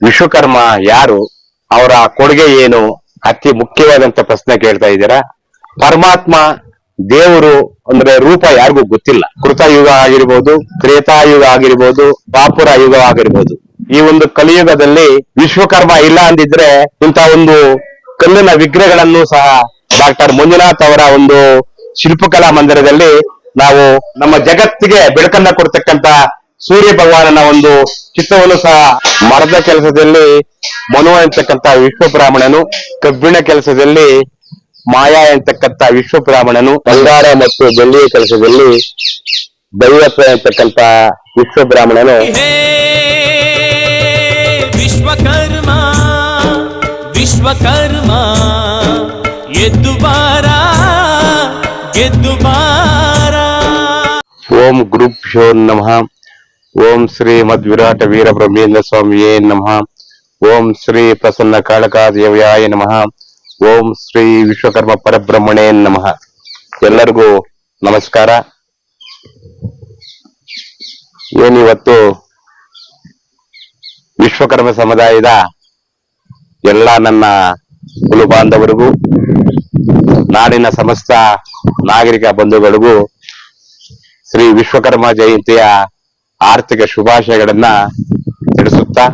ವಿಶ್ವಕರ್ಮ ಯಾರು? ಅವರ ಕೊಡುಗೆ ಏನು? ಅತಿ ಮುಖ್ಯವಾದಂತ ಪ್ರಶ್ನೆ ಕೇಳ್ತಾ ಇದ್ದೀರಾ? ಪರಮಾತ್ಮ ದೇವರು ಅಂದ್ರೆ ರೂಪ ಯಾರಿಗೂ ಗೊತ್ತಿಲ್ಲ. ಕೃತಯುಗ ಆಗಿರ್ಬೋದು, ತ್ರೇತಾಯುಗ ಆಗಿರ್ಬೋದು ಪಾಪುರ ಯುಗ ಆಗಿರ್ಬೋದು. ಈ ಒಂದು ಕಲಿಯುಗದಲ್ಲಿ ವಿಶ್ವಕರ್ಮ ಇಲ್ಲ ಅಂದಿದ್ರೆ ಇಂತ ಒಂದು ಕಲ್ಲಿನ ವಿಗ್ರಹಗಳನ್ನು ಸಹ ಡಾಕ್ಟರ್ ಮಂಜುನಾಥ್ ಅವರ ಒಂದು ಶಿಲ್ಪಕಲಾ ಮಂದಿರದಲ್ಲಿ ನಾವು ನಮ್ಮ ಜಗತ್ತಿಗೆ ಬೆಳಕನ್ನ ಕೊಡ್ತಕ್ಕಂತ ಸೂರ್ಯ ಭಗವಾನನ ಒಂದು ಚಿತ್ರವನ್ನು ಸಹ ಮರದ ಕೆಲಸದಲ್ಲಿ ಮನು ವಿಶ್ವ ಬ್ರಾಹ್ಮಣನು ಕಬ್ಬಿಣ ಕೆಲಸದಲ್ಲಿ ಮಾಯಾ ಎಂತಕ್ಕಂತ ವಿಶ್ವಬ್ರಾಹ್ಮಣನು ಬಂಗಾರ ಮತ್ತು ಬೆಳ್ಳಿಯ ಕೆಲಸದಲ್ಲಿ ದೈವತ್ವ ಎಂತಕ್ಕಂತ ವಿಶ್ವ ಬ್ರಾಹ್ಮಣನು ವಿಶ್ವಕರ್ಮ ವಿಶ್ವಕರ್ಮ ಎದ್ದು ಬಾರ ಗೆದ್ದು ಬಾರ. ಓಂ ಗುರುಭ್ಯೋ ನಮಃ. ಓಂ ಶ್ರೀ ಮದ್ವಿರಾಟ ವೀರ ಬ್ರಹ್ಮೇಂದ್ರ ಸ್ವಾಮಿಯೇ ನಮಃ. ಓಂ ಶ್ರೀ ಪ್ರಸನ್ನ ಕಾಳಕಾ ದೇವ್ಯಾಯ ನಮಃ. ಓಂ ಶ್ರೀ ವಿಶ್ವಕರ್ಮ ಪರಬ್ರಹ್ಮಣೇ ನಮಃ. ಎಲ್ಲರಿಗೂ ನಮಸ್ಕಾರ. ಏನಿವತ್ತು ವಿಶ್ವಕರ್ಮ ಸಮುದಾಯದ ಎಲ್ಲ ನನ್ನ ಕುಲು ಬಾಂಧವರಿಗೂ, ನಾಡಿನ ಸಮಸ್ತ ನಾಗರಿಕ ಬಂಧುಗಳಿಗೂ ಶ್ರೀ ವಿಶ್ವಕರ್ಮ ಜಯಂತಿಯ ಆರ್ಥಿಕ ಶುಭಾಶಯಗಳನ್ನ ತಿಳಿಸುತ್ತಾ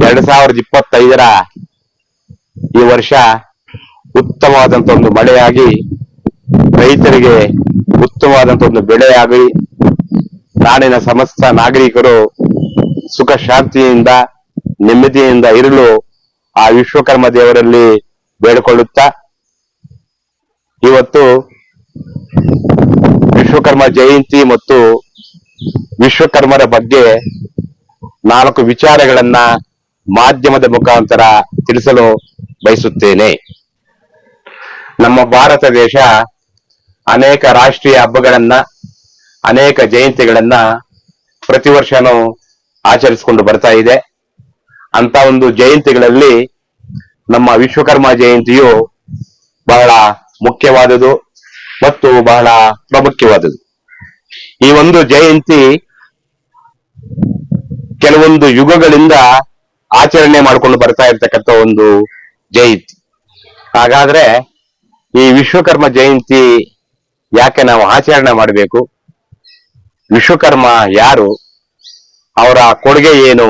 ಎರಡ್ ಸಾವಿರದ ಇಪ್ಪತ್ತೈದರ ಈ ವರ್ಷ ಉತ್ತಮವಾದಂತ ಒಂದು ಮಳೆಯಾಗಿ ರೈತರಿಗೆ ಉತ್ತಮವಾದಂತ ಒಂದು ಬೆಳೆಯಾಗಿ ನಾಡಿನ ಸಮಸ್ತ ನಾಗರಿಕರು ಸುಖ ಶಾಂತಿಯಿಂದ ನೆಮ್ಮದಿಯಿಂದ ಇರಲು ಆ ವಿಶ್ವಕರ್ಮ ದೇವರಲ್ಲಿ ಬೇಡಿಕೊಳ್ಳುತ್ತಾ ಇವತ್ತು ವಿಶ್ವಕರ್ಮ ಜಯಂತಿ ಮತ್ತು ವಿಶ್ವಕರ್ಮರ ಬಗ್ಗೆ ನಾಲ್ಕು ವಿಚಾರಗಳನ್ನ ಮಾಧ್ಯಮದ ಮುಖಾಂತರ ತಿಳಿಸಲು ಬಯಸುತ್ತೇನೆ. ನಮ್ಮ ಭಾರತ ದೇಶ ಅನೇಕ ರಾಷ್ಟ್ರೀಯ ಹಬ್ಬಗಳನ್ನ, ಅನೇಕ ಜಯಂತಿಗಳನ್ನ ಪ್ರತಿ ವರ್ಷನೂ ಆಚರಿಸಿಕೊಂಡು ಬರ್ತಾ ಇದೆ. ಅಂತ ಒಂದು ಜಯಂತಿಗಳಲ್ಲಿ ನಮ್ಮ ವಿಶ್ವಕರ್ಮ ಜಯಂತಿಯು ಬಹಳ ಮುಖ್ಯವಾದುದು ಮತ್ತು ಬಹಳ ಪ್ರಾಮುಖ್ಯವಾದುದು ಈ ಒಂದು ಜಯಂತಿ ಕೆಲವೊಂದು ಯುಗಗಳಿಂದ ಆಚರಣೆ ಮಾಡಿಕೊಂಡು ಬರ್ತಾ ಇರ್ತಕ್ಕಂಥ ಒಂದು ಜಯಂತಿ. ಹಾಗಾದ್ರೆ ಈ ವಿಶ್ವಕರ್ಮ ಜಯಂತಿ ಯಾಕೆ ನಾವು ಆಚರಣೆ ಮಾಡಬೇಕು? ವಿಶ್ವಕರ್ಮ ಯಾರು? ಅವರ ಕೊಡುಗೆ ಏನು?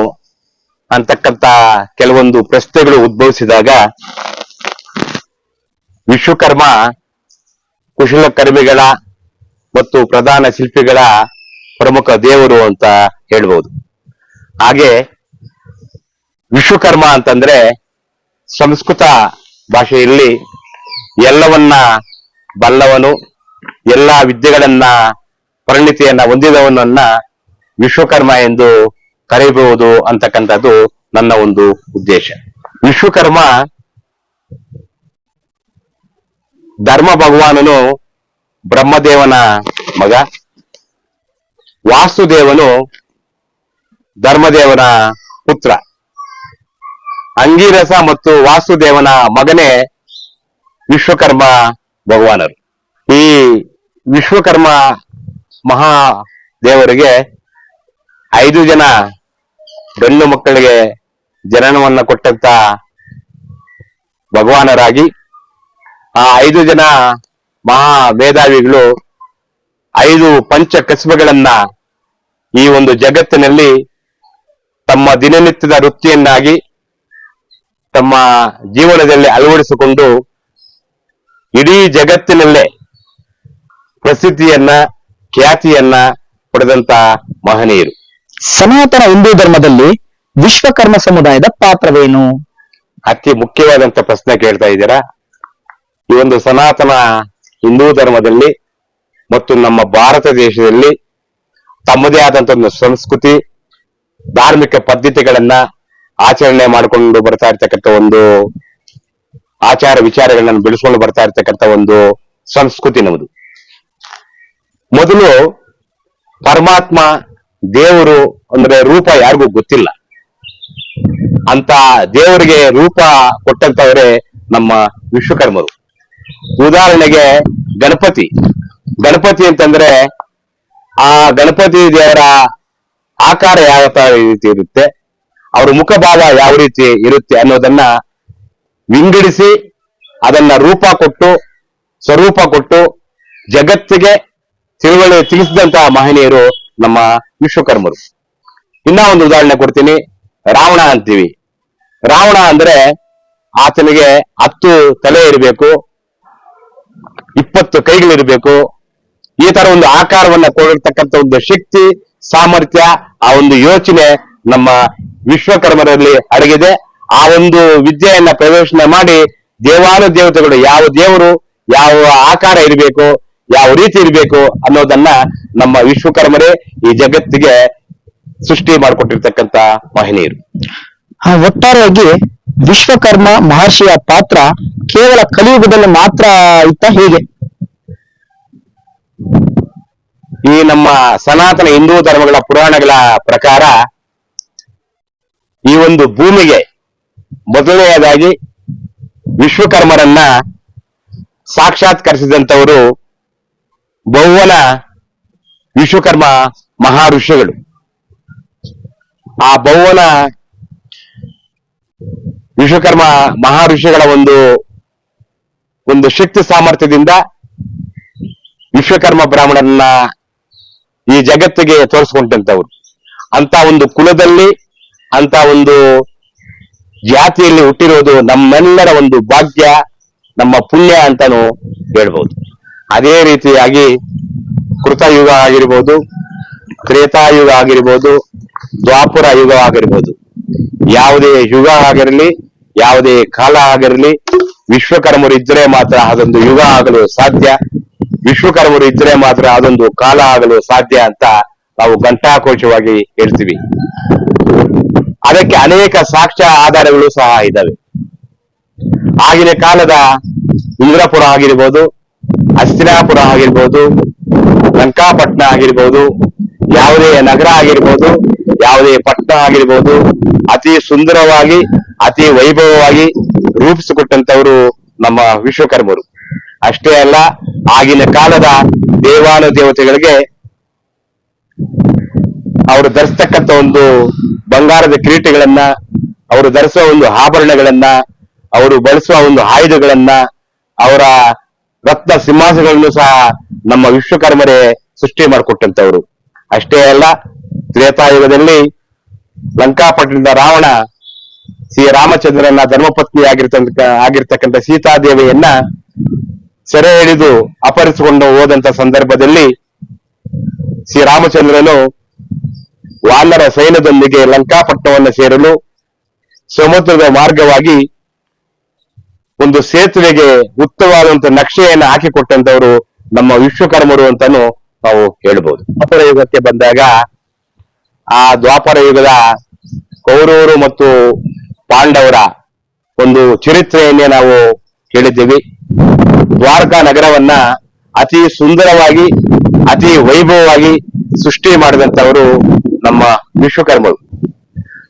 ಅಂತಕ್ಕಂಥ ಕೆಲವೊಂದು ಪ್ರಶ್ನೆಗಳು ಉದ್ಭವಿಸಿದಾಗ ವಿಶ್ವಕರ್ಮ ಕುಶಲಕರ್ಮಿಗಳ ಮತ್ತು ಪ್ರಧಾನ ಶಿಲ್ಪಿಗಳ ಪ್ರಮುಖ ದೇವರು ಅಂತ ಹೇಳ್ಬೋದು. ಹಾಗೆ ವಿಶ್ವಕರ್ಮ ಅಂತಂದ್ರೆ ಸಂಸ್ಕೃತ ಭಾಷೆಯಲ್ಲಿ ಎಲ್ಲವನ್ನ ಬಲ್ಲವನು, ಎಲ್ಲಾ ವಿದ್ಯೆಗಳನ್ನ, ಪರಿಣಿತಿಯನ್ನ ಹೊಂದಿದವನನ್ನ ವಿಶ್ವಕರ್ಮ ಎಂದು ಕರೆಯಬಹುದು ಅಂತಕ್ಕಂಥದ್ದು ನನ್ನ ಒಂದು ಉದ್ದೇಶ. ವಿಶ್ವಕರ್ಮ ಧರ್ಮ ಭಗವಾನನು ಬ್ರಹ್ಮದೇವನ ಮಗ. ವಾಸುದೇವನು ಧರ್ಮದೇವನ ಪುತ್ರ. ಅಂಗೀರಸ ಮತ್ತು ವಾಸುದೇವನ ಮಗನೇ ವಿಶ್ವಕರ್ಮ ಭಗವಾನರು. ಈ ವಿಶ್ವಕರ್ಮ ಮಹಾ ದೇವರಿಗೆ ಐದು ಜನ ಗಂಡು ಮಕ್ಕಳಿಗೆ ಜನನವನ್ನ ಕೊಟ್ಟಂತ ಭಗವಾನರಾಗಿ ಆ ಐದು ಜನ ಮಹಾ ಮೇಧಾವಿಗಳು ಐದು ಪಂಚ ಕಸಬಗಳನ್ನ ಈ ಒಂದು ಜಗತ್ತಿನಲ್ಲಿ ತಮ್ಮ ದಿನನಿತ್ಯದ ವೃತ್ತಿಯನ್ನಾಗಿ ತಮ್ಮ ಜೀವನದಲ್ಲಿ ಅಳವಡಿಸಿಕೊಂಡು ಇಡೀ ಜಗತ್ತಿನಲ್ಲೇ ಪ್ರಸಿದ್ಧಿಯನ್ನ ಖ್ಯಾತಿಯನ್ನ ಪಡೆದಂತ ಮಹನೀಯರು. ಸನಾತನ ಹಿಂದೂ ಧರ್ಮದಲ್ಲಿ ವಿಶ್ವಕರ್ಮ ಸಮುದಾಯದ ಪಾತ್ರವೇನು? ಅತಿ ಮುಖ್ಯವಾದಂತ ಪ್ರಶ್ನೆ ಕೇಳ್ತಾ ಇದ್ದೀರಾ? ಈ ಒಂದು ಸನಾತನ ಹಿಂದೂ ಧರ್ಮದಲ್ಲಿ ಮತ್ತು ನಮ್ಮ ಭಾರತ ದೇಶದಲ್ಲಿ ತಮ್ಮದೇ ಆದಂತ ಒಂದು ಸಂಸ್ಕೃತಿ, ಧಾರ್ಮಿಕ ಪದ್ಧತಿಗಳನ್ನ ಆಚರಣೆ ಮಾಡಿಕೊಂಡು ಬರ್ತಾ ಇರ್ತಕ್ಕಂಥ ಒಂದು ಆಚಾರ ವಿಚಾರಗಳನ್ನ ಬೆಳೆಸ್ಕೊಂಡು ಬರ್ತಾ ಇರ್ತಕ್ಕಂಥ ಒಂದು ಸಂಸ್ಕೃತಿ ನಮ್ಮದು ಮೊದಲು ಪರಮಾತ್ಮ ದೇವರು ಅಂದ್ರೆ ರೂಪ ಯಾರಿಗೂ ಗೊತ್ತಿಲ್ಲ. ಅಂತ ದೇವರಿಗೆ ರೂಪ ಕೊಟ್ಟಂತವರೇ ನಮ್ಮ ವಿಶ್ವಕರ್ಮರು. ಉದಾಹರಣೆಗೆ ಗಣಪತಿ. ಗಣಪತಿ ಅಂತಂದ್ರೆ ಆ ಗಣಪತಿ ದೇವರ ಆಕಾರ ಯಾವ ರೀತಿ ಇರುತ್ತೆ, ಅವ್ರ ಮುಖಭಾವ ಯಾವ ರೀತಿ ಇರುತ್ತೆ ಅನ್ನೋದನ್ನ ವಿಂಗಡಿಸಿ ಅದನ್ನ ರೂಪ ಕೊಟ್ಟು, ಸ್ವರೂಪ ಕೊಟ್ಟು ಜಗತ್ತಿಗೆ ತಿಳುವಳಿ ತಿಳಿಸಿದಂತಹ ಮಹನೀಯರು ನಮ್ಮ ವಿಶ್ವಕರ್ಮರು. ಇನ್ನ ಒಂದು ಉದಾಹರಣೆ ಕೊಡ್ತೀನಿ, ರಾವಣ ಅಂತೀವಿ. ರಾವಣ ಅಂದ್ರೆ ಆತನಿಗೆ ಹತ್ತು ತಲೆ ಇರಬೇಕು ಇಪ್ಪತ್ತು ಕೈಗಳಿರಬೇಕು. ಈ ತರ ಒಂದು ಆಕಾರವನ್ನ ಕೊಡಿರ್ತಕ್ಕಂಥ ಒಂದು ಶಕ್ತಿ ಸಾಮರ್ಥ್ಯ ಆ ಒಂದು ಯೋಚನೆ ನಮ್ಮ ವಿಶ್ವಕರ್ಮರಲ್ಲಿ ಅಡಗಿದೆ. ಆ ಒಂದು ವಿದ್ಯೆಯನ್ನ ಪ್ರದರ್ಶನ ಮಾಡಿ ದೇವಾನು ದೇವತೆಗಳು ಯಾವ ದೇವರು ಯಾವ ಆಕಾರ ಇರಬೇಕು ಯಾವ ರೀತಿ ಇರಬೇಕು ಅನ್ನೋದನ್ನ ನಮ್ಮ ವಿಶ್ವಕರ್ಮರೇ ಈ ಜಗತ್ತಿಗೆ ಸೃಷ್ಟಿ ಮಾಡಿಕೊಟ್ಟಿರ್ತಕ್ಕಂಥ ಮಹನೀಯರು ಆ, ಒಟ್ಟಾರೆಯಾಗಿ ವಿಶ್ವಕರ್ಮ ಮಹರ್ಷಿಯ ಪಾತ್ರ ಕೇವಲ ಕಲಿಯುಗದಲ್ಲಿ ಮಾತ್ರ ಇತ್ತ ಹೀಗೆ. ಈ ನಮ್ಮ ಸನಾತನ ಹಿಂದೂ ಧರ್ಮಗಳ ಪುರಾಣಗಳ ಪ್ರಕಾರ ಈ ಒಂದು ಭೂಮಿಗೆ ಮೊದಲನೆಯದಾಗಿ ವಿಶ್ವಕರ್ಮರನ್ನ ಸಾಕ್ಷಾತ್ಕರಿಸಿದಂಥವರು ಬಹುವನ ವಿಶ್ವಕರ್ಮ ಮಹಾ ಋಷಿಗಳು ಆ ಬಹುವನ ವಿಶ್ವಕರ್ಮ ಮಹಾ ಋಷಿಗಳ ಒಂದು ಒಂದು ಶಕ್ತಿ ಸಾಮರ್ಥ್ಯದಿಂದ ವಿಶ್ವಕರ್ಮ ಬ್ರಾಹ್ಮಣರನ್ನ ಈ ಜಗತ್ತಿಗೆ ತೋರಿಸ್ಕೊಂಡಂತವ್ರು ಅಂತ ಒಂದು ಕುಲದಲ್ಲಿ ಅಂತ ಒಂದು ಜಾತಿಯಲ್ಲಿ ಹುಟ್ಟಿರೋದು ನಮ್ಮೆಲ್ಲರ ಒಂದು ಭಾಗ್ಯ, ನಮ್ಮ ಪುಣ್ಯ ಅಂತಾನು ಹೇಳ್ಬೋದು. ಅದೇ ರೀತಿಯಾಗಿ ಕೃತಯುಗ ಆಗಿರ್ಬೋದು, ತ್ರೇತಾಯುಗ ಆಗಿರ್ಬೋದು, ದ್ವಾಪುರ ಯುಗ ಆಗಿರ್ಬೋದು. ಯಾವುದೇ ಯುಗ ಆಗಿರಲಿ, ಯಾವುದೇ ಕಾಲ ಆಗಿರಲಿ, ವಿಶ್ವಕರ್ಮರು ಇದ್ರೆ ಮಾತ್ರ ಅದೊಂದು ಯುಗ ಆಗಲು ಸಾಧ್ಯ. ವಿಶ್ವಕರ್ಮರು ಇದ್ರೆ ಮಾತ್ರ ಅದೊಂದು ಕಾಲ ಆಗಲು ಸಾಧ್ಯ ಅಂತ ನಾವು ಘಂಟಾಕೋಶವಾಗಿ ಹೇಳ್ತೀವಿ. ಅದಕ್ಕೆ ಅನೇಕ ಸಾಕ್ಷ್ಯ ಆಧಾರಗಳು ಸಹ ಇದ್ದಾವೆ. ಆಗಿನ ಕಾಲದ ಇಂದ್ರಪುರ ಆಗಿರ್ಬೋದು ಹಸ್ತಿನಾಪುರ ಆಗಿರ್ಬೋದು, ಲಂಕಾಪಟ್ಟಣ ಆಗಿರ್ಬೋದು, ಯಾವುದೇ ನಗರ ಆಗಿರ್ಬೋದು ಯಾವುದೇ ಪಟ್ಟಣ ಆಗಿರ್ಬೋದು, ಅತಿ ಸುಂದರವಾಗಿ, ಅತಿ ವೈಭವವಾಗಿ ರೂಪಿಸಿಕೊಟ್ಟಂತವರು ನಮ್ಮ ವಿಶ್ವಕರ್ಮರು. ಅಷ್ಟೇ ಅಲ್ಲ, ಆಗಿನ ಕಾಲದ ದೇವಾನು ದೇವತೆಗಳಿಗೆ ಅವರು ಧರಿಸ್ತಕ್ಕಂಥ ಒಂದು ಬಂಗಾರದ ಕಿರೀಟಗಳನ್ನ, ಅವರು ಧರಿಸುವ ಒಂದು ಆಭರಣಗಳನ್ನ, ಅವರು ಬಳಸುವ ಒಂದು ಆಯುಧಗಳನ್ನ, ಅವರ ರತ್ನ ಸಿಂಹಾಸಗಳನ್ನು ಸಹ ನಮ್ಮ ವಿಶ್ವಕರ್ಮರೇ ಸೃಷ್ಟಿ ಮಾಡಿಕೊಟ್ಟಂತವರು ಅಷ್ಟೇ ಅಲ್ಲ ತ್ರೇತಾಯುಗದಲ್ಲಿ ಲಂಕಾಪಟ್ಟಣದ ರಾವಣ ಶ್ರೀ ರಾಮಚಂದ್ರನ ಧರ್ಮಪತ್ನಿ ಆಗಿರ್ತ ಆಗಿರ್ತಕ್ಕಂಥ ಸೀತಾದೇವಿಯನ್ನ ಸೆರೆ ಹಿಡಿದು ಅಪಹರಿಸಿಕೊಂಡು ಹೋದಂತ ಸಂದರ್ಭದಲ್ಲಿ ಶ್ರೀರಾಮಚಂದ್ರನು ವಾನರ ಸೈನ್ಯದೊಂದಿಗೆ ಲಂಕಾಪಟ್ಟಣವನ್ನು ಸೇರಲು ಸಮುದ್ರದ ಮಾರ್ಗವಾಗಿ ಒಂದು ಸೇತುವೆಗೆ ಉತ್ತಮವಾದಂತ ನಕ್ಷೆಯನ್ನು ಹಾಕಿಕೊಟ್ಟಂತವರು ನಮ್ಮ ವಿಶ್ವಕರ್ಮರು ಅಂತಾನು ನಾವು ಹೇಳ್ಬೋದು. ಅಪರ ಯುಗಕ್ಕೆ ಬಂದಾಗ ಆ ದ್ವಾಪರ ಯುಗದ ಕೌರವರು ಮತ್ತು ಪಾಂಡವರ ಒಂದು ಚರಿತ್ರೆಯನ್ನೇ ನಾವು ಕೇಳಿದ್ದೀವಿ. ದ್ವಾರಕಾ ನಗರವನ್ನ ಅತಿ ಸುಂದರವಾಗಿ, ಅತಿ ವೈಭವವಾಗಿ ಸೃಷ್ಟಿ ಮಾಡಿದಂತವರು ನಮ್ಮ ವಿಶ್ವಕರ್ಮರು.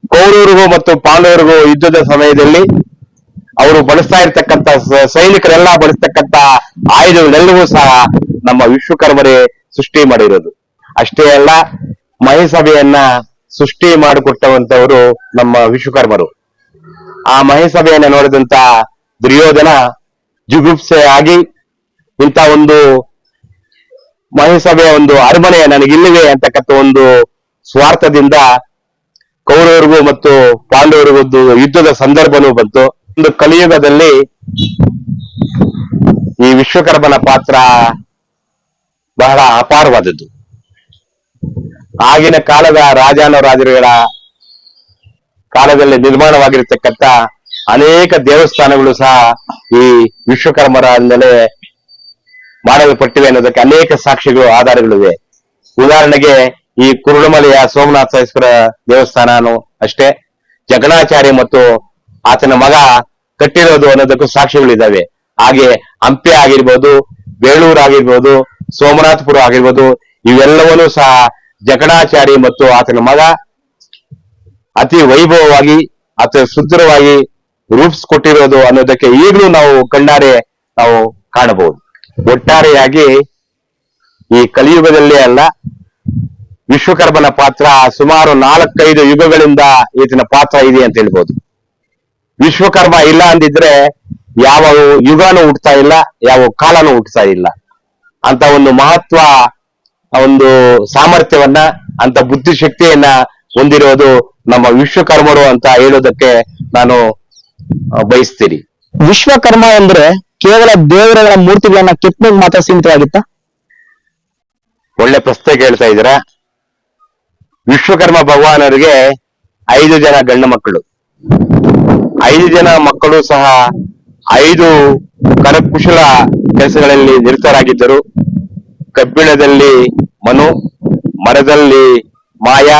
ಕೌರವರಿಗೂ ಮತ್ತು ಪಾಂಡವರಿಗೂ ಯುದ್ಧದ ಸಮಯದಲ್ಲಿ ಅವರು ಬಳಸ್ತಾ ಇರ್ತಕ್ಕಂಥ ಸ- ಸೈನಿಕರೆಲ್ಲ ಬಳಸ್ತಕ್ಕಂಥ ಆಯುಧಗಳೆಲ್ಲವೂ ಸಹ ನಮ್ಮ ವಿಶ್ವಕರ್ಮರೇ ಸೃಷ್ಟಿ ಮಾಡಿರೋದು. ಅಷ್ಟೇ ಅಲ್ಲ ಮಹಿಸಭೆಯನ್ನ ಸೃಷ್ಟಿ ಮಾಡಿಕೊಟ್ಟವಂತವರು ನಮ್ಮ ವಿಶ್ವಕರ್ಮರು. ಆ ಮಹಿಸಭೆಯನ್ನ ನೋಡಿದಂತ ದುರ್ಯೋಧನ ಜುಗುಪ್ಸೆ ಆಗಿ ಇಂತ ಒಂದು ಮಹಿಸಭೆಯ ಒಂದು ಅರಮನೆ ನನಗಿಲ್ಲಿವೆ ಅಂತಕ್ಕಂಥ ಒಂದು ಸ್ವಾರ್ಥದಿಂದ ಕೌರವರಿಗೂ ಮತ್ತು ಪಾಂಡವರಿಗೂ ಯುದ್ಧದ ಸಂದರ್ಭನೂ ಬಂತು. ಒಂದು ಕಲಿಯುಗದಲ್ಲಿ ಈ ವಿಶ್ವಕರ್ಮನ ಪಾತ್ರ ಬಹಳ ಅಪಾರವಾದದ್ದು. ಆಗಿನ ಕಾಲದ ರಾಜಾನುರಾಜರುಗಳ ಕಾಲದಲ್ಲಿ ನಿರ್ಮಾಣವಾಗಿರತಕ್ಕಂತ ಅನೇಕ ದೇವಸ್ಥಾನಗಳು ಸಹ ಈ ವಿಶ್ವಕರ್ಮರ ವಿಶ್ವಕರ್ಮರಿಂದಲೇ ಮಾಡಲ್ಪಟ್ಟಿವೆ ಅನ್ನೋದಕ್ಕೆ ಅನೇಕ ಸಾಕ್ಷಿಗಳು, ಆಧಾರಗಳಿವೆ. ಉದಾಹರಣೆಗೆ ಈ ಕುರುಡುಮಲೆಯ ಸೋಮನಾಥೇಶ್ವರ ದೇವಸ್ಥಾನನು ಅಷ್ಟೇ. ಜಗಣಾಚಾರ್ಯ ಮತ್ತು ಆತನ ಮಗ ಕಟ್ಟಿರೋದು ಅನ್ನೋದಕ್ಕೂ ಸಾಕ್ಷಿಗಳಿದ್ದಾವೆ. ಹಾಗೆ ಹಂಪೆ ಆಗಿರ್ಬೋದು, ಬೇಳೂರು ಆಗಿರ್ಬೋದು, ಸೋಮನಾಥಪುರ ಆಗಿರ್ಬೋದು, ಇವೆಲ್ಲವನ್ನೂ ಸಹ ಜಗಣಾಚಾರಿ ಮತ್ತು ಆತನ ಮಗ ಅತಿ ವೈಭವವಾಗಿ, ಅತಿ ಸುಂದರವಾಗಿ ರೂಪಿಸ್ಕೊಟ್ಟಿರೋದು ಅನ್ನೋದಕ್ಕೆ ಈಗಲೂ ನಾವು ಕಣ್ಣಾರೆ ನಾವು ಕಾಣಬಹುದು. ಒಟ್ಟಾರೆಯಾಗಿ ಈ ಕಲಿಯುಗದಲ್ಲೇ ಅಲ್ಲ, ವಿಶ್ವಕರ್ಮನ ಪಾತ್ರ ಸುಮಾರು ನಾಲ್ಕೈದು ಯುಗಗಳಿಂದ ಈತನ ಪಾತ್ರ ಇದೆ ಅಂತ ಹೇಳ್ಬೋದು. ವಿಶ್ವಕರ್ಮ ಇಲ್ಲ ಅಂದಿದ್ರೆ ಯಾವ ಯುಗನೂ ಹುಟ್ತಾ ಇಲ್ಲ, ಯಾವ ಕಾಲನೂ ಹುಟ್ತಾ ಇಲ್ಲ. ಅಂತ ಒಂದು ಮಹತ್ವ ಒಂದು ಸಾಮರ್ಥ್ಯವನ್ನ ಅಂತ ಬುದ್ಧಿಶಕ್ತಿಯನ್ನ ಹೊಂದಿರೋದು ನಮ್ಮ ವಿಶ್ವಕರ್ಮರು ಅಂತ ಹೇಳೋದಕ್ಕೆ ನಾನು ಬಯಸ್ತೀರಿ. ಬಯಸ್ತೀನಿ ವಿಶ್ವಕರ್ಮ ಅಂದ್ರೆ ಕೇವಲ ದೇವರುಗಳ ಮೂರ್ತಿಗಳನ್ನ ಕೆತ್ತನೆಗೆ ಮಾತ್ರ ಸೀಮಿತವಾಗಿತ್ತ? ಒಳ್ಳೆ ಪ್ರಶ್ನೆ ಕೇಳ್ತಾ ಇದ್ರ ವಿಶ್ವಕರ್ಮ ಭಗವಾನರಿಗೆ ಐದು ಜನ ಗಂಡು ಮಕ್ಕಳು. ಐದು ಜನ ಮಕ್ಕಳು ಸಹ ಐದು ಕರಕುಶಲ ಕೆಲಸಗಳಲ್ಲಿ ನಿರತರಾಗಿದ್ದರು. ಕಬ್ಬಿಣದಲ್ಲಿ ಮನು ಮರದಲ್ಲಿ ಮಾಯಾ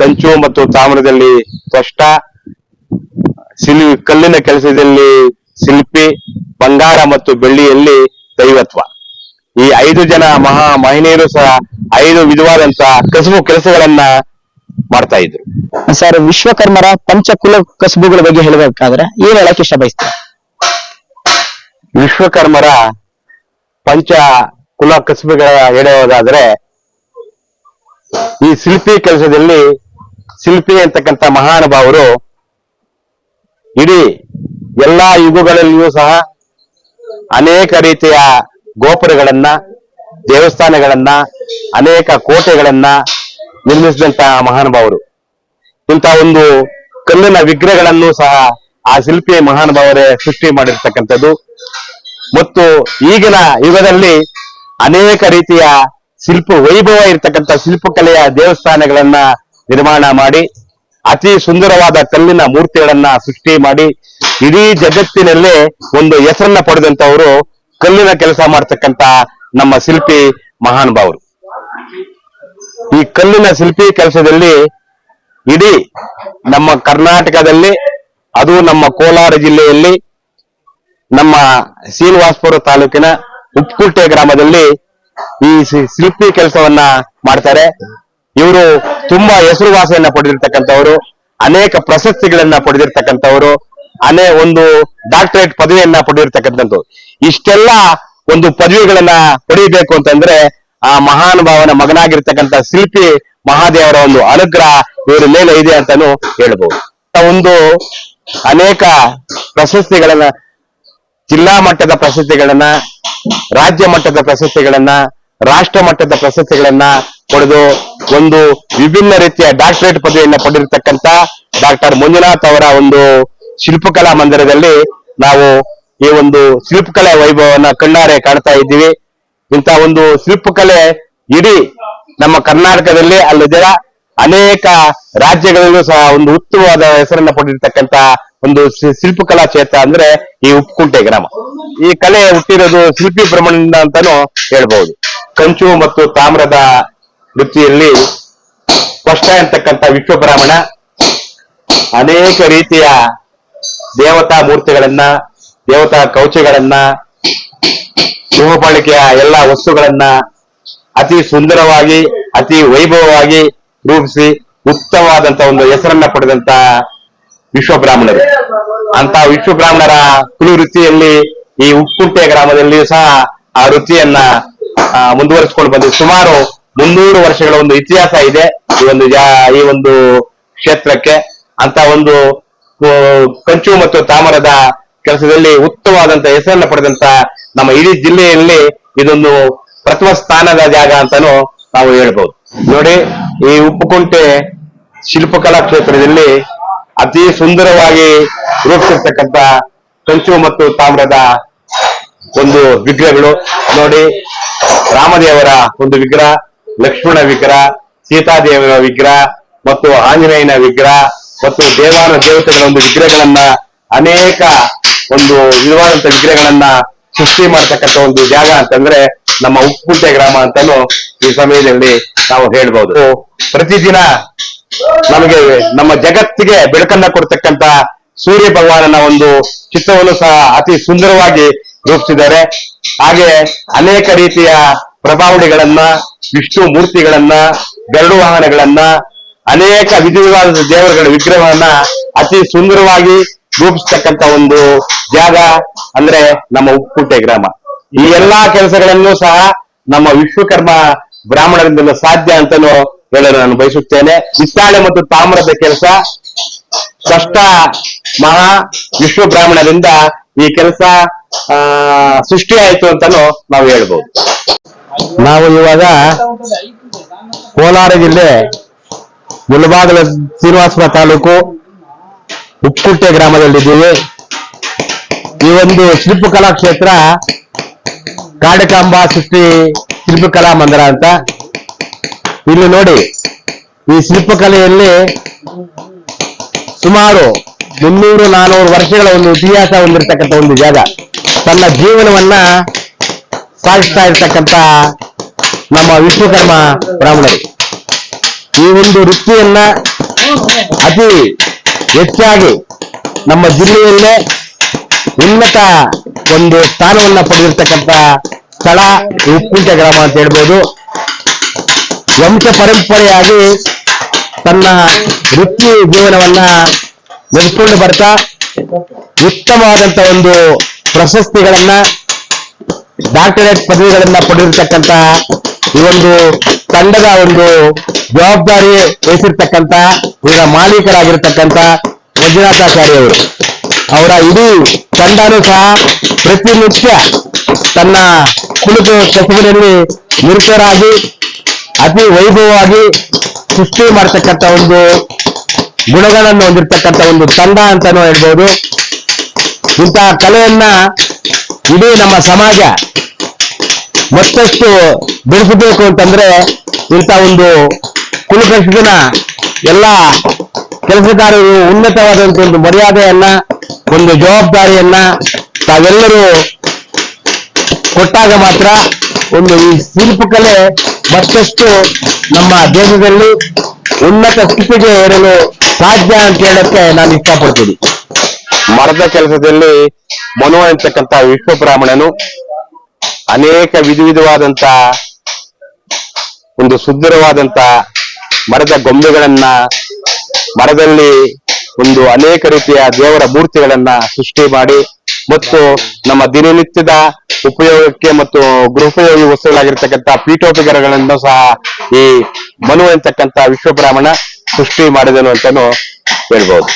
ತಂಚು ಮತ್ತು ತಾಮ್ರದಲ್ಲಿ ತ್ವಷ್ಟ ಸಿಲ್ ಕಲ್ಲಿನ ಕೆಲಸದಲ್ಲಿ ಶಿಲ್ಪಿ ಬಂಗಾರ ಮತ್ತು ಬೆಳ್ಳಿಯಲ್ಲಿ ದೈವತ್ವ. ಈ ಐದು ಜನ ಮಹಾ ಮಹಿಳೆಯರು ಸಹ ಐದು ವಿಧವಾದಂತ ಕಸುಬು ಕೆಲಸಗಳನ್ನ ಮಾಡ್ತಾ ಇದ್ರು. ಸರ್ ವಿಶ್ವಕರ್ಮರ ಪಂಚಕುಲ ಕಸುಬುಗಳ ಬಗ್ಗೆ ಹೇಳಬೇಕಾದ್ರೆ ಏನ್ ಹೇಳಕ್ ಇಷ್ಟ ಬಯಸ್ತಾರೆ ವಿಶ್ವಕರ್ಮರ ಪಂಚ ಕುಲ ಕಸುಬುಗಳ ಹೇಳುವುದಾದ್ರೆ ಈ ಶಿಲ್ಪಿ ಕೆಲಸದಲ್ಲಿ ಶಿಲ್ಪಿ ಅಂತಕ್ಕಂತ ಮಹಾನುಭಾವರು ಇಡೀ ಎಲ್ಲಾ ಯುಗಗಳಲ್ಲಿಯೂ ಸಹ ಅನೇಕ ರೀತಿಯ ಗೋಪುರಗಳನ್ನ, ದೇವಸ್ಥಾನಗಳನ್ನ, ಅನೇಕ ಕೋಟೆಗಳನ್ನ ನಿರ್ಮಿಸಿದಂತಹ ಮಹಾನುಭಾವರು. ಇಂಥ ಒಂದು ಕಲ್ಲಿನ ವಿಗ್ರಹಗಳನ್ನು ಸಹ ಆ ಶಿಲ್ಪಿ ಮಹಾನುಭಾವರೇ ಸೃಷ್ಟಿ ಮಾಡಿರ್ತಕ್ಕಂಥದ್ದು. ಮತ್ತು ಈಗಿನ ಯುಗದಲ್ಲಿ ಅನೇಕ ರೀತಿಯ ಶಿಲ್ಪ ವೈಭವ ಇರತಕ್ಕಂಥ ಶಿಲ್ಪಕಲೆಯ ದೇವಸ್ಥಾನಗಳನ್ನ ನಿರ್ಮಾಣ ಮಾಡಿ, ಅತಿ ಸುಂದರವಾದ ಕಲ್ಲಿನ ಮೂರ್ತಿಗಳನ್ನ ಸೃಷ್ಟಿ ಮಾಡಿ, ಇಡೀ ಜಗತ್ತಿನಲ್ಲೇ ಒಂದು ಹೆಸರನ್ನ ಪಡೆದಂತವರು ಕಲ್ಲಿನ ಕೆಲಸ ಮಾಡ್ತಕ್ಕಂತ ನಮ್ಮ ಶಿಲ್ಪಿ ಮಹಾನುಭಾವರು ಈ ಕಲ್ಲಿನ ಶಿಲ್ಪಿ ಕೆಲಸದಲ್ಲಿ ಇಡೀ ನಮ್ಮ ಕರ್ನಾಟಕದಲ್ಲಿ, ಅದು ನಮ್ಮ ಕೋಲಾರ ಜಿಲ್ಲೆಯಲ್ಲಿ, ನಮ್ಮ ಶ್ರೀನಿವಾಸಪುರ ತಾಲೂಕಿನ ಉಪ್ಪುಕುಂಟೆ ಗ್ರಾಮದಲ್ಲಿ ಈ ಶಿಲ್ಪಿ ಕೆಲಸವನ್ನ ಮಾಡ್ತಾರೆ. ಇವರು ತುಂಬಾ ಹೆಸರುವಾಸಿಯನ್ನ ಪಡೆದಿರ್ತಕ್ಕಂಥವ್ರು, ಅನೇಕ ಪ್ರಶಸ್ತಿಗಳನ್ನ ಪಡೆದಿರ್ತಕ್ಕಂಥವ್ರು, ಅನೇ ಒಂದು ಡಾಕ್ಟರೇಟ್ ಪದವಿಯನ್ನ ಪಡೆದಿರ್ತಕ್ಕಂಥದ್ದು. ಇಷ್ಟೆಲ್ಲ ಒಂದು ಪದವಿಗಳನ್ನ ಪಡೆಯಬೇಕು ಅಂತಂದ್ರೆ ಆ ಮಹಾನುಭಾವನ ಮಗನಾಗಿರ್ತಕ್ಕಂಥ ಶಿಲ್ಪಿ ಮಹಾದೇವರ ಒಂದು ಅನುಗ್ರಹ ಇವರ ಮೇಲೆ ಇದೆ ಅಂತಾನು ಹೇಳ್ಬೋದು. ಒಂದು ಅನೇಕ ಪ್ರಶಸ್ತಿಗಳನ್ನ, ಜಿಲ್ಲಾ ಮಟ್ಟದ ಪ್ರಶಸ್ತಿಗಳನ್ನ ರಾಜ್ಯ ಮಟ್ಟದ ಪ್ರಶಸ್ತಿಗಳನ್ನ, ರಾಷ್ಟ್ರ ಮಟ್ಟದ ಪ್ರಶಸ್ತಿಗಳನ್ನ ಪಡೆದು ಒಂದು ವಿಭಿನ್ನ ರೀತಿಯ ಡಾಕ್ಟರೇಟ್ ಪದವಿಯನ್ನ ಪಡೆದಿರ್ತಕ್ಕಂತ ಡಾಕ್ಟರ್ ಮಂಜುನಾಥ್ ಅವರ ಒಂದು ಶಿಲ್ಪಕಲಾ ಮಂದಿರದಲ್ಲಿ ನಾವು ಈ ಒಂದು ಶಿಲ್ಪಕಲೆ ವೈಭವವನ್ನ ಕಣ್ಣಾರೆ ಕಾಣ್ತಾ ಇದ್ದೀವಿ. ಇಂತ ಒಂದು ಶಿಲ್ಪಕಲೆ ಇಡೀ ನಮ್ಮ ಕರ್ನಾಟಕದಲ್ಲಿ ಅಲ್ಲದೆ ಅನೇಕ ರಾಜ್ಯಗಳಲ್ಲೂ ಸಹ ಒಂದು ಉತ್ತಮವಾದ ಹೆಸರನ್ನ ಪಡೆದಿರ್ತಕ್ಕಂತ ಒಂದು ಶಿಲ್ಪಕಲಾ ಕ್ಷೇತ್ರ ಅಂದ್ರೆ ಈ ಉಪ್ಪುಕುಂಟೆ ಗ್ರಾಮ. ಈ ಕಲೆ ಹುಟ್ಟಿರೋದು ಶಿಲ್ಪಿ ಭ್ರಮಣದಿಂದ ಅಂತಾನು ಹೇಳ್ಬಹುದು ಕಂಚು ಮತ್ತು ತಾಮ್ರದ ವೃತ್ತಿಯಲ್ಲಿ ಸ್ಪಷ್ಟ ಅಂತಕ್ಕಂಥ ವಿಶ್ವಬ್ರಾಹ್ಮಣ ಅನೇಕ ರೀತಿಯ ದೇವತಾ ಮೂರ್ತಿಗಳನ್ನ, ದೇವತಾ ಕೌಚಗಳನ್ನ ಗೃಹಪಾಲಿಕೆಯ ಎಲ್ಲ ವಸ್ತುಗಳನ್ನ ಅತಿ ಸುಂದರವಾಗಿ, ಅತಿ ವೈಭವವಾಗಿ ರೂಪಿಸಿ ಉತ್ತಮವಾದಂತ ಒಂದು ಹೆಸರನ್ನ ಪಡೆದಂತ ವಿಶ್ವಬ್ರಾಹ್ಮಣರು ಅಂತ ವಿಶ್ವ ಬ್ರಾಹ್ಮಣರ ಕುಲು ವೃತ್ತಿಯಲ್ಲಿ ಈ ಉಪ್ಪುಂಟೆ ಗ್ರಾಮದಲ್ಲಿಯೂ ಸಹ ಆ ವೃತ್ತಿಯನ್ನ ಮುಂದುವರಿಸಿಕೊಂಡು ಬಂದಿದೆ. ಸುಮಾರು ಮುನ್ನೂರು ವರ್ಷಗಳ ಒಂದು ಇತಿಹಾಸ ಇದೆ ಈ ಒಂದು ಈ ಒಂದು ಕ್ಷೇತ್ರಕ್ಕೆ. ಅಂತ ಒಂದು ಕಂಚು ಮತ್ತು ತಾಮರದ ಕೆಲಸದಲ್ಲಿ ಉತ್ತಮವಾದಂತ ಹೆಸರನ್ನ ಪಡೆದಂತ ನಮ್ಮ ಇಡೀ ಜಿಲ್ಲೆಯಲ್ಲಿ ಇದೊಂದು ಪ್ರಥಮ ಸ್ಥಾನದ ಜಾಗ ಅಂತಾನು ನಾವು ಹೇಳ್ಬಹುದು ನೋಡಿ, ಈ ಉಪ್ಪುಕುಂಟೆ ಶಿಲ್ಪಕಲಾ ಕ್ಷೇತ್ರದಲ್ಲಿ ಅತಿ ಸುಂದರವಾಗಿ ರೂಪಿಸಿರ್ತಕ್ಕಂಥ ಕಂಚು ಮತ್ತು ತಾಮ್ರದ ಒಂದು ವಿಗ್ರಹಗಳು. ನೋಡಿ, ರಾಮದೇವರ ಒಂದು ವಿಗ್ರಹ, ಲಕ್ಷ್ಮಣ ವಿಗ್ರಹ ಸೀತಾದೇವರ ವಿಗ್ರಹ ಮತ್ತು ಆಂಜನೇಯನ ವಿಗ್ರಹ ಮತ್ತು ದೇವಾನ ದೇವತೆಗಳ ಒಂದು ವಿಗ್ರಹಗಳನ್ನ ಅನೇಕ ಒಂದು ವಿಧವಾದಂತ ವಿಗ್ರಹಗಳನ್ನ ಸೃಷ್ಟಿ ಮಾಡ್ತಕ್ಕಂಥ ಒಂದು ಜಾಗ ಅಂತಂದ್ರೆ ನಮ್ಮ ಉಪ್ಪುಂಟೆ ಗ್ರಾಮ ಅಂತಾನು ಈ ಸಮಯದಲ್ಲಿ ನಾವು ಹೇಳ್ಬಹುದು ಪ್ರತಿದಿನ ನಮಗೆ ನಮ್ಮ ಜಗತ್ತಿಗೆ ಬೆಳಕನ್ನ ಕೊಡ್ತಕ್ಕಂತ ಸೂರ್ಯ ಭಗವಾನನ ಒಂದು ಚಿತ್ರವನ್ನು ಸಹ ಅತಿ ಸುಂದರವಾಗಿ ರೂಪಿಸಿದ್ದಾರೆ. ಹಾಗೆ ಅನೇಕ ರೀತಿಯ ಪ್ರಭಾವಳಿಗಳನ್ನ, ವಿಷ್ಣು ಮೂರ್ತಿಗಳನ್ನ, ಗರುಡು ವಾಹನಗಳನ್ನ, ಅನೇಕ ವಿಧವಾದ ದೇವರುಗಳ ವಿಗ್ರಹವನ್ನ ಅತಿ ಸುಂದರವಾಗಿ ರೂಪಿಸ್ತಕ್ಕಂತ ಒಂದು ಜಾಗ ಅಂದ್ರೆ ನಮ್ಮ ಉಪ್ಪುಟ್ಟೆ ಗ್ರಾಮ. ಈ ಎಲ್ಲಾ ಕೆಲಸಗಳನ್ನು ಸಹ ನಮ್ಮ ವಿಶ್ವಕರ್ಮ ಬ್ರಾಹ್ಮಣರಿಂದಲೂ ಸಾಧ್ಯ ಅಂತಾನು ಹೇಳಲು ನಾನು ಬಯಸುತ್ತೇನೆ. ಹಿತ್ತಾಳೆ ಮತ್ತು ತಾಮ್ರದ ಕೆಲಸ ಕಷ್ಟ ಮಹಾ ವಿಶ್ವ ಬ್ರಾಹ್ಮಣರಿಂದ ಈ ಕೆಲಸ, ಆ, ಸೃಷ್ಟಿಯಾಯಿತು ಅಂತಾನು ನಾವು ಹೇಳ್ಬೋದು. ನಾವು ಇವಾಗ ಕೋಲಾರ ಜಿಲ್ಲೆ ಮುಳಬಾಗಿಲ ಶ್ರೀನಿವಾಸಪುರ ತಾಲೂಕು ಉಪ್ಪುಟ್ಟೆ ಗ್ರಾಮದಲ್ಲಿದ್ದೀವಿ. ಈ ಒಂದು ಶಿಲ್ಪಕಲಾ ಕ್ಷೇತ್ರ ಕಾಡಕಾಂಬ ಸೃಷ್ಟಿ ಶಿಲ್ಪಕಲಾ ಮಂದಿರ ಅಂತ. ಇಲ್ಲಿ ನೋಡಿ, ಈ ಶಿಲ್ಪಕಲೆಯಲ್ಲಿ ಸುಮಾರು ಮುನ್ನೂರು ನಾನೂರು ವರ್ಷಗಳ ಒಂದು ಇತಿಹಾಸ ಹೊಂದಿರತಕ್ಕಂಥ ಒಂದು ಜಾಗ. ತನ್ನ ಜೀವನವನ್ನ ಸಾಗಿಸ್ತಾ ಇರ್ತಕ್ಕಂತ ನಮ್ಮ ವಿಶ್ವಕರ್ಮ ಬ್ರಾಹ್ಮಣರು. ಈ ಒಂದು ವೃತ್ತಿಯನ್ನ ಅತಿ ಹೆಚ್ಚಾಗಿ ನಮ್ಮ ಜಿಲ್ಲೆಯಲ್ಲೇ ಉನ್ನತ ಒಂದು ಸ್ಥಾನವನ್ನ ಪಡೆದಿರ್ತಕ್ಕಂಥ ಸ್ಥಳ ಈ ಗ್ರಾಮ ಅಂತ ಹೇಳ್ಬೋದು. ವಂಶ ಪರಂಪರೆಯಾಗಿ ತನ್ನ ವೃತ್ತಿ ಜೀವನವನ್ನ ನಡೆಸಿಕೊಂಡು ಬರ್ತಾ ಉತ್ತಮವಾದಂತ ಒಂದು ಪ್ರಶಸ್ತಿಗಳನ್ನ ಡಾಕ್ಟರೇಟ್ ಪದವಿಗಳನ್ನ ಪಡೆದಿರ್ತಕ್ಕಂತ ಈ ಒಂದು ತಂಡದ ಒಂದು ಜವಾಬ್ದಾರಿ ವಹಿಸಿರ್ತಕ್ಕಂತ ಇದರ ಮಾಲೀಕರಾಗಿರ್ತಕ್ಕಂತ ಮಂಜುನಾಥಾಚಾರ್ಯ ಅವರು ಅವರ ಇಡೀ ತಂಡನೂ ಸಹ ಪ್ರತಿನಿತ್ಯ ತನ್ನ ಕುಳಿತು ಕಸುಬಿನಲ್ಲಿ ನಿರತರಾಗಿ ಅತಿ ವೈಭವವಾಗಿ ಸೃಷ್ಟಿ ಮಾಡತಕ್ಕಂತ ಒಂದು ಗುಣಗಳನ್ನು ಹೊಂದಿರತಕ್ಕಂತ ಒಂದು ತಂಡ ಅಂತಾನೂ ಹೇಳ್ಬೋದು. ಇಂತಹ ಕಲೆಯನ್ನ ಇಡೀ ನಮ್ಮ ಸಮಾಜ ಮತ್ತಷ್ಟು ಬೆಳೆಸಬೇಕು ಅಂತಂದ್ರೆ ಇಂಥ ಒಂದು ಕುಲಕರ್ಷಕನ ಎಲ್ಲ ಕೆಲಸಗಾರರು ಉನ್ನತವಾದಂತ ಒಂದು ಮರ್ಯಾದೆಯನ್ನ, ಒಂದು ಜವಾಬ್ದಾರಿಯನ್ನ ತಾವೆಲ್ಲರೂ ಕೊಟ್ಟಾಗ ಮಾತ್ರ ಒಂದು ಈ ಶಿಲ್ಪಕಲೆ ಮತ್ತಷ್ಟು ನಮ್ಮ ದೇಶದಲ್ಲಿ ಉನ್ನತ ಸ್ಥಿತಿಗೆ ಏರಲು ಸಾಧ್ಯ ಅಂತ ಹೇಳಕ್ಕೆ ನಾನು ಇಷ್ಟಪಡ್ತೀನಿ. ಮರದ ಕೆಲಸದಲ್ಲಿ ಮನು ಅಂತಕ್ಕಂತ ವಿಶ್ವ ಬ್ರಾಹ್ಮಣನು ಅನೇಕ ವಿಧ ವಿಧವಾದಂತ ಒಂದು ಸುಂದರವಾದಂತ ಮರದ ಗೊಂಬೆಗಳನ್ನ, ಮರದಲ್ಲಿ ಒಂದು ಅನೇಕ ರೀತಿಯ ದೇವರ ಮೂರ್ತಿಗಳನ್ನ ಸೃಷ್ಟಿ ಮಾಡಿ ಮತ್ತು ನಮ್ಮ ದಿನನಿತ್ಯದ ಉಪಯೋಗಕ್ಕೆ ಮತ್ತು ಗೃಹೋಪಯೋಗಿ ವಸ್ತುಗಳಾಗಿರ್ತಕ್ಕಂಥ ಪೀಠೋಪಕರಣಗಳನ್ನು ಸಹ ಈ ಮನು ಎಂತಕ್ಕಂಥ ವಿಶ್ವಬ್ರಾಹ್ಮಣ ಸೃಷ್ಟಿ ಮಾಡಿದನು ಅಂತಾನು ಹೇಳ್ಬೋದು.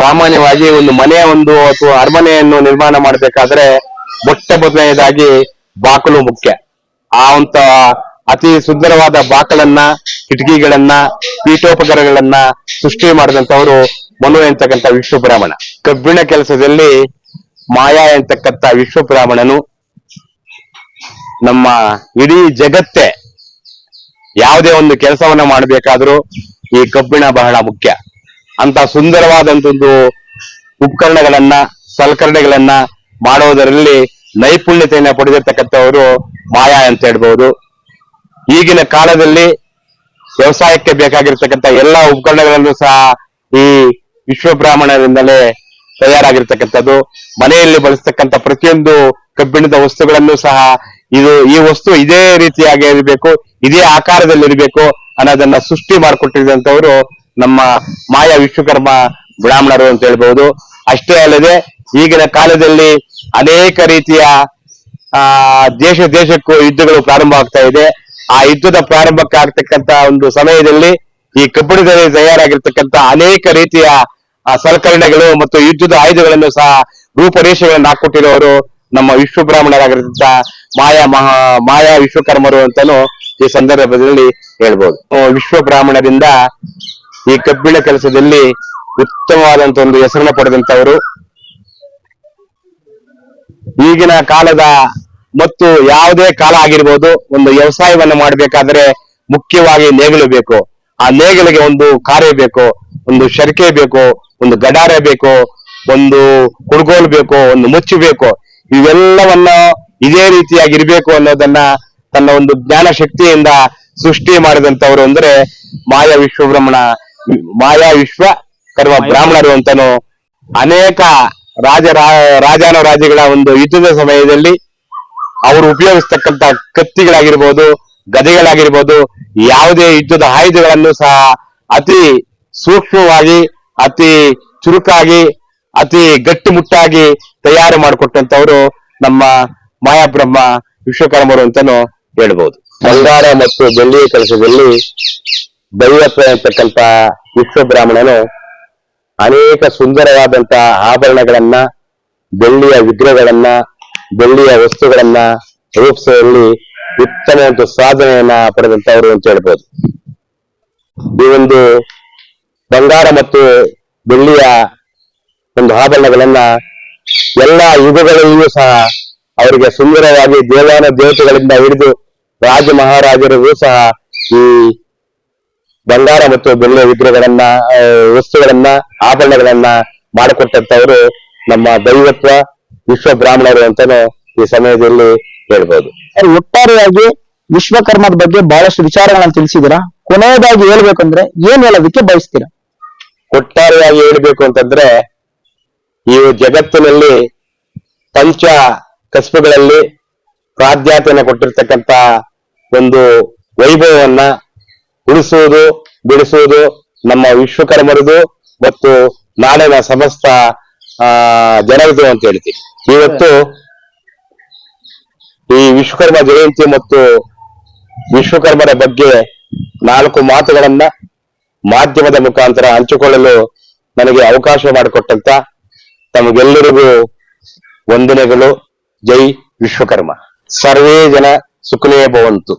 ಸಾಮಾನ್ಯವಾಗಿ ಒಂದು ಮನೆಯ ಒಂದು ಅಥವಾ ಅರಮನೆಯನ್ನು ನಿರ್ಮಾಣ ಮಾಡಬೇಕಾದ್ರೆ ಮೊಟ್ಟ ಮೊದಲನೇದಾಗಿ ಬಾಕಲು ಮುಖ್ಯ. ಆ ಅಂತ ಅತಿ ಸುಂದರವಾದ ಬಾಕಲನ್ನ ಕಿಟಕಿಗಳನ್ನ, ಪೀಠೋಪಕರಣಗಳನ್ನ ಸೃಷ್ಟಿ ಮಾಡಿದಂತವರು ಮನು ಎಂತಕ್ಕಂಥ ವಿಶ್ವಬ್ರಾಹ್ಮಣ. ಕಬ್ಬಿಣ ಕೆಲಸದಲ್ಲಿ ಮಾಯಾ ಎಂತಕ್ಕಂಥ ವಿಶ್ವಬ್ರಾಹ್ಮಣನು ನಮ್ಮ ಇಡೀ ಜಗತ್ತೇ ಯಾವುದೇ ಒಂದು ಕೆಲಸವನ್ನ ಮಾಡಬೇಕಾದ್ರೂ ಈ ಕಬ್ಬಿಣ ಬಹಳ ಮುಖ್ಯ. ಅಂತ ಸುಂದರವಾದಂತ ಒಂದು ಉಪಕರಣಗಳನ್ನ, ಸಲಕರಣೆಗಳನ್ನ ಮಾಡುವುದರಲ್ಲಿ ನೈಪುಣ್ಯತೆಯನ್ನ ಪಡೆದಿರ್ತಕ್ಕಂಥವರು ಮಾಯಾ ಅಂತ ಹೇಳ್ಬಹುದು ಈಗಿನ ಕಾಲದಲ್ಲಿ ವ್ಯವಸಾಯಕ್ಕೆ ಬೇಕಾಗಿರ್ತಕ್ಕಂಥ ಎಲ್ಲಾ ಉಪಕರಣಗಳನ್ನು ಸಹ ಈ ವಿಶ್ವಬ್ರಾಹ್ಮಣರಿಂದಲೇ ತಯಾರಾಗಿರ್ತಕ್ಕಂಥದ್ದು. ಮನೆಯಲ್ಲಿ ಬಳಸ್ತಕ್ಕಂಥ ಪ್ರತಿಯೊಂದು ಕಬ್ಬಿಣದ ವಸ್ತುಗಳನ್ನು ಸಹ ಇದು ಈ ವಸ್ತು ಇದೇ ರೀತಿಯಾಗಿ ಇರಬೇಕು, ಇದೇ ಆಕಾರದಲ್ಲಿ ಇರಬೇಕು ಅನ್ನೋದನ್ನ ಸೃಷ್ಟಿ ಮಾಡಿಕೊಟ್ಟಿದಂತವರು ನಮ್ಮ ಮಾಯಾ ವಿಶ್ವಕರ್ಮ ಬ್ರಾಹ್ಮಣರು ಅಂತ ಹೇಳ್ಬಹುದು ಅಷ್ಟೇ ಅಲ್ಲದೆ ಈಗಿನ ಕಾಲದಲ್ಲಿ ಅನೇಕ ರೀತಿಯ, ಆ, ದೇಶ ದೇಶಕ್ಕೂ ಯುದ್ಧಗಳು ಪ್ರಾರಂಭ ಆಗ್ತಾ ಇದೆ. ಆ ಯುದ್ಧದ ಪ್ರಾರಂಭಕ್ಕೆ ಆಗ್ತಕ್ಕಂತ ಒಂದು ಸಮಯದಲ್ಲಿ ಈ ಕಬ್ಬಿಣದಲ್ಲಿ ತಯಾರಾಗಿರ್ತಕ್ಕಂತ ಅನೇಕ ರೀತಿಯ ಸಲಕರಣೆಗಳು ಮತ್ತು ಯುದ್ಧದ ಆಯುಧಗಳನ್ನು ಸಹ ರೂಪರೇಷೆಗಳನ್ನು ಹಾಕೊಟ್ಟಿರೋರು ನಮ್ಮ ವಿಶ್ವ ಬ್ರಾಹ್ಮಣರಾಗಿರ್ತಕ್ಕಂಥ ಮಾಯಾ ಮಹಾ, ಮಾಯಾ ವಿಶ್ವಕರ್ಮರು ಅಂತಾನು ಈ ಸಂದರ್ಭದಲ್ಲಿ ಹೇಳ್ಬೋದು. ವಿಶ್ವ ಬ್ರಾಹ್ಮಣರಿಂದ ಈ ಕಬ್ಬಿಣ ಕೆಲಸದಲ್ಲಿ ಉತ್ತಮವಾದಂತ ಒಂದು ಹೆಸರನ್ನ ಪಡೆದಂತವರು ಈಗಿನ ಕಾಲದ ಮತ್ತು ಯಾವುದೇ ಕಾಲ ಆಗಿರ್ಬೋದು, ಒಂದು ವ್ಯವಸಾಯವನ್ನು ಮಾಡಬೇಕಾದ್ರೆ ಮುಖ್ಯವಾಗಿ ನೇಗಿಲು ಬೇಕು. ಆ ನೇಗಿಲಿಗೆ ಒಂದು ಕಾರ್ಯ ಬೇಕು. ಒಂದು ಶರ್ಕೆ ಬೇಕೋ ಒಂದು ಗಡಾರೆ ಬೇಕೋ ಒಂದು ಕುಡ್ಗೋಲು ಬೇಕೋ ಒಂದು ಮುಚ್ಚು ಬೇಕೋ. ಇವೆಲ್ಲವನ್ನ ಇದೇ ರೀತಿಯಾಗಿ ಇರಬೇಕು ಅನ್ನೋದನ್ನ ತನ್ನ ಒಂದು ಜ್ಞಾನ ಶಕ್ತಿಯಿಂದ ಸೃಷ್ಟಿ ಮಾಡಿದಂತವರು ಅಂದ್ರೆ ಮಾಯಾ ವಿಶ್ವಬ್ರಹ್ಮಣ. ಮಾಯಾ ವಿಶ್ವ ಕರ್ಮ ಬ್ರಾಹ್ಮಣರು ಅಂತಾನು ಅನೇಕ ರಾಜ ರಾಜಾನುರಾಜಿಗಳ ಒಂದು ಯುದ್ಧದ ಸಮಯದಲ್ಲಿ ಅವರು ಉಪಯೋಗಿಸ್ತಕ್ಕಂತ ಕತ್ತಿಗಳಾಗಿರ್ಬೋದು ಗದೆಗಳಾಗಿರ್ಬೋದು ಯಾವುದೇ ಯುದ್ಧದ ಆಯುಧಗಳನ್ನು ಸಹ ಅತಿ ಸೂಕ್ಷ್ಮವಾಗಿ, ಅತಿ ಚುರುಕಾಗಿ, ಅತಿ ಗಟ್ಟಿಮುಟ್ಟಾಗಿ ತಯಾರು ಮಾಡಿಕೊಟ್ಟಂತವರು ನಮ್ಮ ಮಾಯಾಬ್ರಹ್ಮ ವಿಶ್ವಕರ್ಮರು ಅಂತಾನು ಹೇಳ್ಬಹುದು ಬಂಗಾರ ಮತ್ತು ಬೆಳ್ಳಿಯ ಕೆಲಸದಲ್ಲಿ ದೈವತ್ವ ಅಂತಕ್ಕಂತ ವಿಶ್ವಬ್ರಾಹ್ಮಣನು ಅನೇಕ ಸುಂದರವಾದಂತ ಆಭರಣಗಳನ್ನ, ಬೆಳ್ಳಿಯ ವಿಗ್ರಹಗಳನ್ನ, ಬೆಳ್ಳಿಯ ವಸ್ತುಗಳನ್ನ ರೂಪಿಸುವಲ್ಲಿ ಉತ್ತಮ ಒಂದು ಸಾಧನೆಯನ್ನ ಪಡೆದಂತವರು ಅಂತ ಹೇಳ್ಬೋದು. ಈ ಒಂದು ಬಂಗಾರ ಮತ್ತು ಬೆಳ್ಳಿಯ ಒಂದು ಆಭರಣಗಳನ್ನ ಎಲ್ಲ ಯುಗಗಳಲ್ಲಿಯೂ ಸಹ ಅವರಿಗೆ ಸುಂದರವಾಗಿ ದೇವಾನ ದೇವತೆಗಳಿಂದ ಹಿಡಿದು ರಾಜ ಮಹಾರಾಜರಿಗೂ ಸಹ ಈ ಬಂಗಾರ ಮತ್ತು ಬೆಳ್ಳಿಯ ವಿಗ್ರಹಗಳನ್ನ ವಸ್ತುಗಳನ್ನ, ಆಭರಣಗಳನ್ನ ಮಾಡಿಕೊಟ್ಟಂತವರು ನಮ್ಮ ದೈವತ್ವ ವಿಶ್ವ ಬ್ರಾಹ್ಮಣರು ಅಂತಾನೆ ಈ ಸಮಯದಲ್ಲಿ ಹೇಳ್ಬೋದು. ಒಟ್ಟಾರೆಯಾಗಿ ವಿಶ್ವಕರ್ಮದ ಬಗ್ಗೆ ಬಹಳಷ್ಟು ವಿಚಾರಗಳನ್ನ ತಿಳಿಸಿದಿರಾ ಕೊನೆಯದಾಗಿ ಹೇಳ್ಬೇಕಂದ್ರೆ ಏನ್ ಹೇಳೋದಕ್ಕೆ ಬಯಸ್ತೀರಾ? ಒಟ್ಟಾರೆಯಾಗಿ ಹೇಳಬೇಕು ಅಂತಂದ್ರೆ ಈ ಜಗತ್ತಿನಲ್ಲಿ ಪಂಚ ಕಸ್ಬುಗಳಲ್ಲಿ ಪ್ರಾಧ್ಯತೆಯನ್ನು ಕೊಟ್ಟಿರ್ತಕ್ಕಂತ ಒಂದು ವೈಭವವನ್ನ ಉಳಿಸುವುದು ಬಿಡಿಸುವುದು ನಮ್ಮ ವಿಶ್ವಕರ್ಮರದು ಮತ್ತು ನಾಡಿನ ಸಮಸ್ತ, ಆ, ಜನರದು ಅಂತ ಹೇಳ್ತೀವಿ. ಇವತ್ತು ಈ ವಿಶ್ವಕರ್ಮ ಜಯಂತಿ ಮತ್ತು ವಿಶ್ವಕರ್ಮರ ಬಗ್ಗೆ ನಾಲ್ಕು ಮಾತುಗಳನ್ನ ಮಾಧ್ಯಮದ ಮುಖಾಂತರ ಹಂಚಿಕೊಳ್ಳಲು ನನಗೆ ಅವಕಾಶ ಮಾಡಿಕೊಟ್ಟಂತ ತಮಗೆಲ್ಲರಿಗೂ ವಂದನೆಗಳು. ಜೈ ವಿಶ್ವಕರ್ಮ. ಸರ್ವೇ ಜನ ಸುಖನೇ ಭವಂತು.